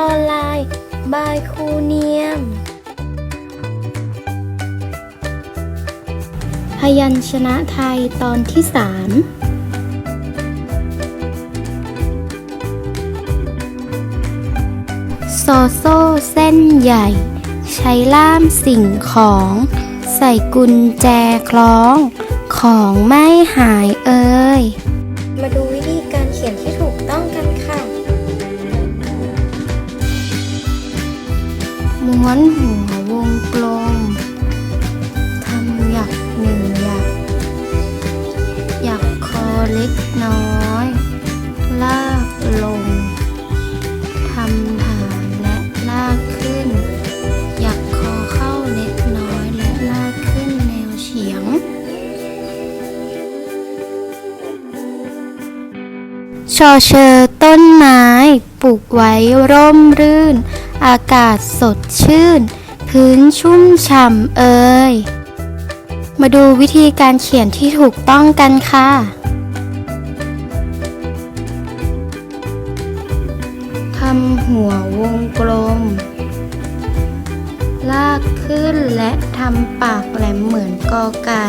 ออนไลน์ บายครูเนียม พยัญชนะไทยตอนที่สามโซโซ่เส้นใหญ่ ใช้ล่ามสิ่งของ ใส่กุญแจคล้อง ของไม่หายเอ่ยมาดู ม้วนหัววงกลมทำหยักหนึ่งหยักหยักคอเล็กน้อย ลากลงทำ ชอเชอต้นไม้ ปลูกไว้ร่มรื่น อากาศสดชื่น พื้นชุ่มฉ่ำเอ่ยมาดูวิธีการเขียนที่ถูกต้องกันค่ะ ทำหัววงกลม ลากขึ้นและทำปากแหลมเหมือนกอไก่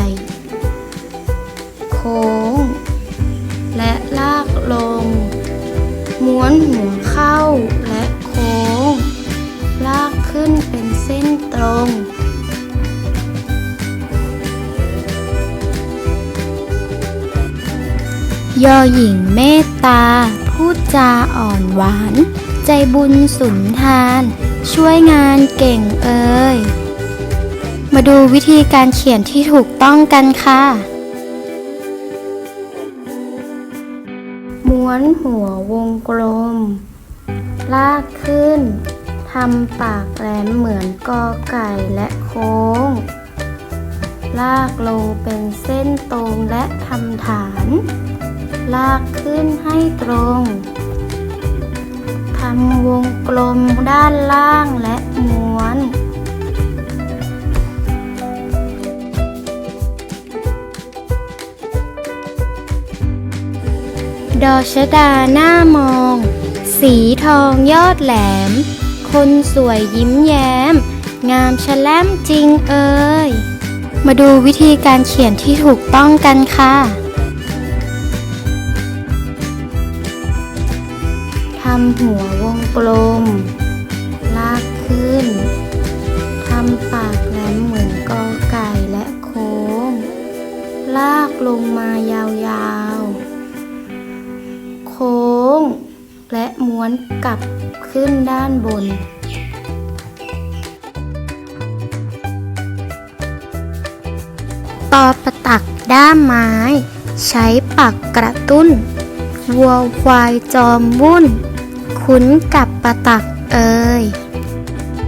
โค้ง และลากลง ม้วนหัวเข้าและโค้ง ลากขึ้นเป็นเส้นตรง ยอหญิงเมตตา พูดจาอ่อนหวาน ใจบุญสุนทาน ช่วยงานเก่งเอ่ยมาดูวิธีการเขียนที่ถูกต้องกันค่ะ ม้วนหัววงกลม ลากขึ้นทำปากแหลมเหมือนกอไก่และโค้ง ลากลงเป็นเส้นตรงและทำฐาน ลากขึ้นให้ตรงทำวงกลมด้านล่างและม้วน ดอชดาหน้ามอง สีทองยอดแหลม คนสวยยิ้มแย้ม งามชะแล้มจริงเอ่ยมาดูวิธีการเขียนที่ถูกต้องกันค่ะทำหัววงกลม ลากขึ้นทำปากแหลมเหมือนกอไก่และโค้ง ลากลงมายาว โค้ง และม้วนกลับขึ้นด้านบน ต่อประตักด้ามไม้ ใช้ปักกระตุ้น วัวควายจอมวุ่น คุ้นกับประตักเอ่ย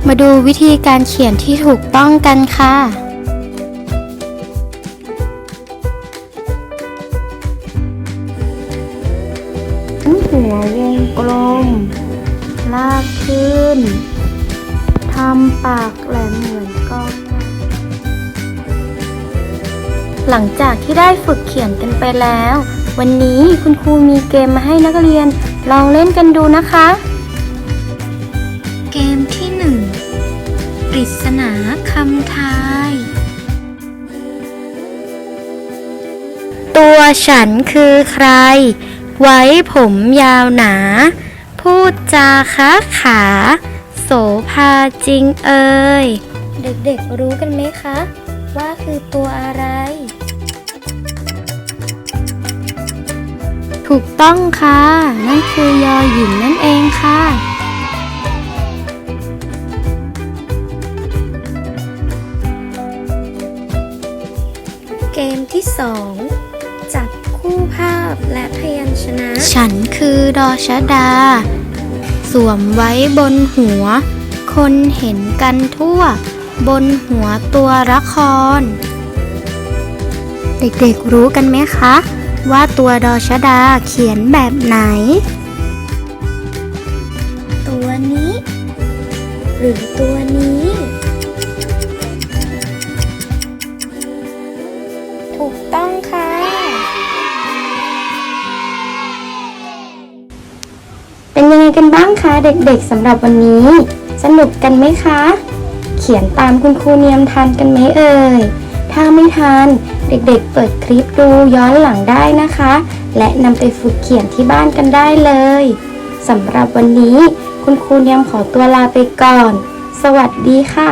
มาดูวิธีการเขียนที่ถูกต้องกันค่ะ นทำปากแหลมเหมือนกอไก่หลังจากที่ได้ฝึกเขียนกันไปแล้ว วันนี้คุณครูมีเกมมาให้นักเรียนลองเล่นกันดูนะคะ เกมที่หนึ่งปริศนาคำทาย ตัวฉันคือใคร ไว้ผมยาวหนา พูดจาค้าขา โสภาจริงเอ่ย เด็กๆรู้กันไหมคะ ว่าคือตัวอะไร ถูกต้องค่ะ นั่นคือยอหญิงนั่นเองค่ะ เกมที่สองจับคู่ ภาพและพยัญชนะ ฉันคือดอชดา สวมไว้บนหัว คนเห็นกันทั่ว บนหัวตัวละคร เด็กๆรู้กันไหมคะ ว่าตัวดอชดาเขียนแบบไหน ตัวนี้ หรือตัวนี้ถูกต้องค่ะ กันบ้างคะเด็กๆสำหรับวันนี้ สนุกกันไหมคะ เขียนตามคุณครูเนียมทันกันไหมเอ่ย ถ้าไม่ทันเด็กๆ เปิดคลิปดูย้อนหลังได้นะคะ และนำไปฝึกเขียนที่บ้านกันได้เลยสำหรับวันนี้ คุณครูเนียมขอตัวลาไปก่อน สวัสดีค่ะ